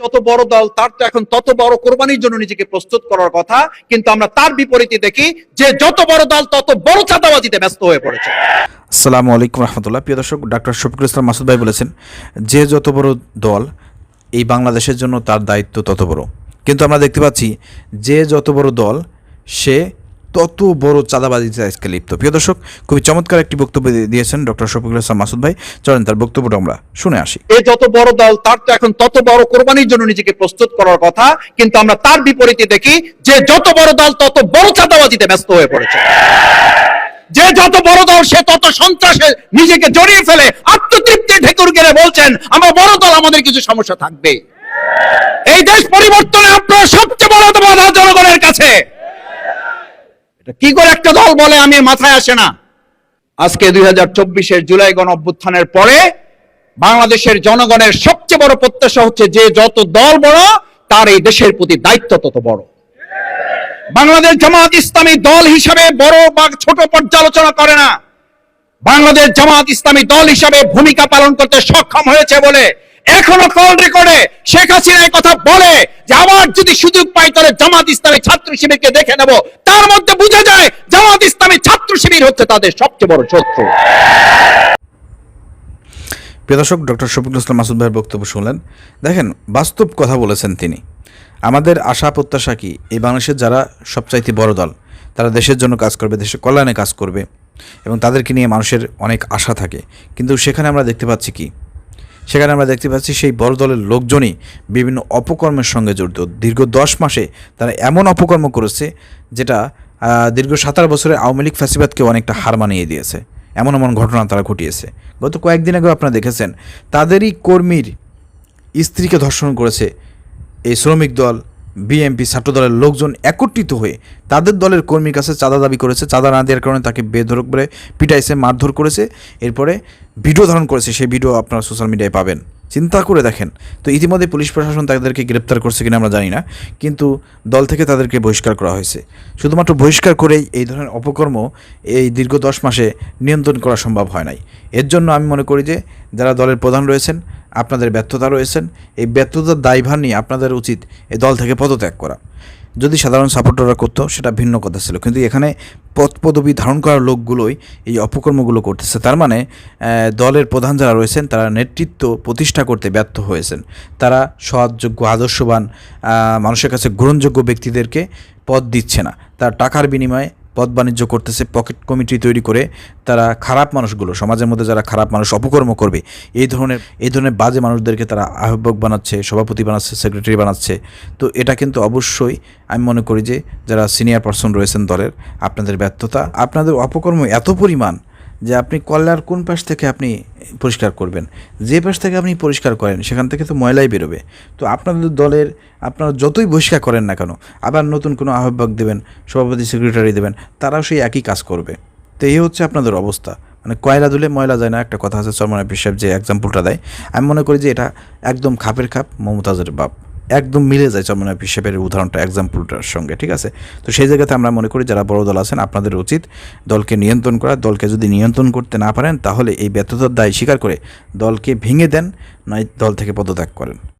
যত বড় দল, তার তো এখন তত বড় কোরবানির জন্য নিজেকে প্রস্তুত করার কথা, কিন্তু আমরা তার বিপরীতে দেখি যে যত বড় দল, তত বড় চাঁদাবাজিতে ব্যস্ত হয়ে পড়েছে। আসসালামু আলাইকুম রহমতুল্লাহ। প্রিয় দর্শক, ডাক্তার শফিকুল ইসলাম মাসুদ ভাই বলেছেন, যে যত বড় দল, এই বাংলাদেশের জন্য তার দায়িত্ব তত বড়। কিন্তু আমরা দেখতে পাচ্ছি, যে যত বড় দল, সে তত বড় চাঁদাবাজিতে আজকে লিপ্ত। প্রিয় দর্শক, খুবই চমৎকার একটি বক্তব্য দিয়েছেন ডক্টর শফিকুল ইসলাম মাসুদ ভাই। চলেন তার বক্তব্যটা আমরা শুনে আসি। এ যত বড় দল, তার তো এখন তত বড় কোরবানির জন্য নিজেকে প্রস্তুত করার কথা, কিন্তু আমরা তার বিপরীতে দেখি যে যত বড় দল, তত বড় চাঁদাবাজিতে ব্যস্ত হয়ে পড়েছে। যে যত বড় দল, সে তত সন্ত্রাসে নিজেকে জড়িয়ে ফেলে আত্মতৃপ্তি ঢেকুর গেলে বলছেন, আমরা বড় দল, আমাদের কিছু সমস্যা থাকবে। এই দেশ পরিবর্তনে আপনার সবচেয়ে বড় বাধা জনগণের কাছে এটা কি করে একটা দল বলে আমি মাথায় আসে না? আজকে দুই হাজার চব্বিশের জুলাই গণ অভ্যুত্থানের পরে বাংলাদেশের জনগণের সবচেয়ে বড় প্রত্যাশা হচ্ছে যে যত দল বড়, তার এই দেশের প্রতি দায়িত্ব তত বড়। বাংলাদেশ জামাত ইসলামী দল হিসাবে বড় বা ছোট পর্যালোচনা করে না। বাংলাদেশ জামাত ইসলামী দল হিসাবে ভূমিকা পালন করতে সক্ষম হয়েছে বলে এখনও কল রেকর্ডে শেখ হাসিনা কথা বলে যে আবার যদি সুযোগ পাই জামাত ইসলামী ছাত্র শিবিরকে দেখে নেব। তার মধ্যে বোঝা যায়, জামাত ইসলামী ছাত্র শিবির হচ্ছে তাদের সবচেয়ে বড় শত্রু। প্রিয় দর্শক, ডক্টর শফিকুল ইসলাম মাসুদ ভাইয়ের বক্তব্য শুনলেন। দেখেন, বাস্তব কথা বলেছেন তিনি। আমাদের আশা, প্রত্যাশা কি? এই বাংলাদেশের যারা সবচাইতে বড় দল, তারা দেশের জন্য কাজ করবে, দেশের কল্যাণে কাজ করবে এবং তাদেরকে নিয়ে মানুষের অনেক আশা থাকে। কিন্তু সেখানে আমরা দেখতে পাচ্ছি কি? সেখানে আমরা দেখতে পাচ্ছি সেই বড় দলের লোকজনই বিভিন্ন অপকর্মের সঙ্গে জড়িত। দীর্ঘ দশ মাসে তারা এমন অপকর্ম করেছে যেটা দীর্ঘ সাতার বছরে আওয়ামী লীগ ফ্যাসিবাদকে অনেকটা হার মানিয়ে দিয়েছে। এমন এমন ঘটনা তারা ঘটিয়েছে। গত কয়েকদিন আগেও আপনারা দেখেছেন, তাদেরই কর্মীর স্ত্রীকে ধর্ষণ করেছে এই শ্রমিক দল বিএমপি ছাত্র দলের লোকজন একত্রিত হয়ে তাদের দলের কর্মীর কাছে চাঁদা দাবি করেছে। চাঁদা না দেওয়ার কারণে তাকে বেধরক করে পিটাইছে, মারধর করেছে। এরপরে ভিডিও ধারণ করেছে। সেই ভিডিও আপনারা সোশ্যাল মিডিয়ায় পাবেন। চিন্তা করে দেখেন। তো ইতিমধ্যে পুলিশ প্রশাসন তাদেরকে গ্রেপ্তার করছে কিনা আমরা জানি না, কিন্তু দল থেকে তাদেরকে বহিষ্কার করা হয়েছে। শুধুমাত্র বহিষ্কার করেই এই ধরনের অপকর্ম এই দীর্ঘ দশ মাসে নিয়ন্ত্রণ করা সম্ভব হয় নাই। এর জন্য আমি মনে করি যে, যারা দলের প্রধান রয়েছেন, আপনাদের ব্যর্থতা রয়েছেন, এই ব্যর্থতার দায়ভার নিয়ে আপনাদের উচিত এই দল থেকে পদত্যাগ করা। যদি সাধারণ সাপোর্টাররা করতো, সেটা ভিন্ন কথা ছিল। কিন্তু এখানে পদ পদবি ধারণ করার লোকগুলোই এই অপকর্মগুলো করতেছে। তার মানে দলের প্রধান যারা রয়েছেন, তারা নেতৃত্ব প্রতিষ্ঠা করতে ব্যর্থ হয়েছেন। তারা সৎযোগ্য, আদর্শবান মানুষের কাছে গ্রহণযোগ্য ব্যক্তিদেরকে পদ দিচ্ছে না। তার টাকার বিনিময়ে পদ বাণিজ্য করতেছে, পকেট কমিটি তৈরি করে তারা খারাপ মানুষগুলো, সমাজের মধ্যে যারা খারাপ মানুষ অপকর্ম করবে, এই ধরনের এই ধরনের বাজে মানুষদেরকে তারা আহ্বক বানাচ্ছে, সভাপতি বানাচ্ছে, সেক্রেটারি বানাচ্ছে। তো এটা কিন্তু অবশ্যই আমি মনে করি যে যারা সিনিয়র পার্সন রয়েছেন দলের, আপনাদের ব্যর্থতা, আপনাদের অপকর্ম এত পরিমাণ যে আপনি কল্যার কোন পাশ থেকে আপনি পরিষ্কার করবেন? যে পাশ থেকে আপনি পরিষ্কার করেন, সেখান থেকে তো ময়লাই বেরোবে। তো আপনাদের দলের, আপনারা যতই বহিষ্কার করেন না কেন, আবার নতুন কোনো আহ্বায়ক দেবেন, সভাপতি সেক্রেটারি দেবেন, তারাও সেই একই কাজ করবে। তো এই হচ্ছে আপনাদের অবস্থা। মানে কয়লা দুলে ময়লা যায় না, একটা কথা আছে চরমান সাহেব যে এক্সাম্পলটা দেয়। আমি মনে করি যে এটা একদম খাপের খাপ, মমতাজের বাপ। একদম মিলে যায় চমনা হিসেবের উদাহরণটা এক্সাম্পলটার সঙ্গে, ঠিক আছে? তো সেই জায়গাতে আমরা মনে করি যারা বড় দল আছেন, আপনাদের উচিত দলকে নিয়ন্ত্রণ করা। দলকে যদি নিয়ন্ত্রণ করতে না পারেন, তাহলে এই ব্যর্থতার দায় স্বীকার করে দলকে ভেঙে দেন নয় দল থেকে পদত্যাগ করেন।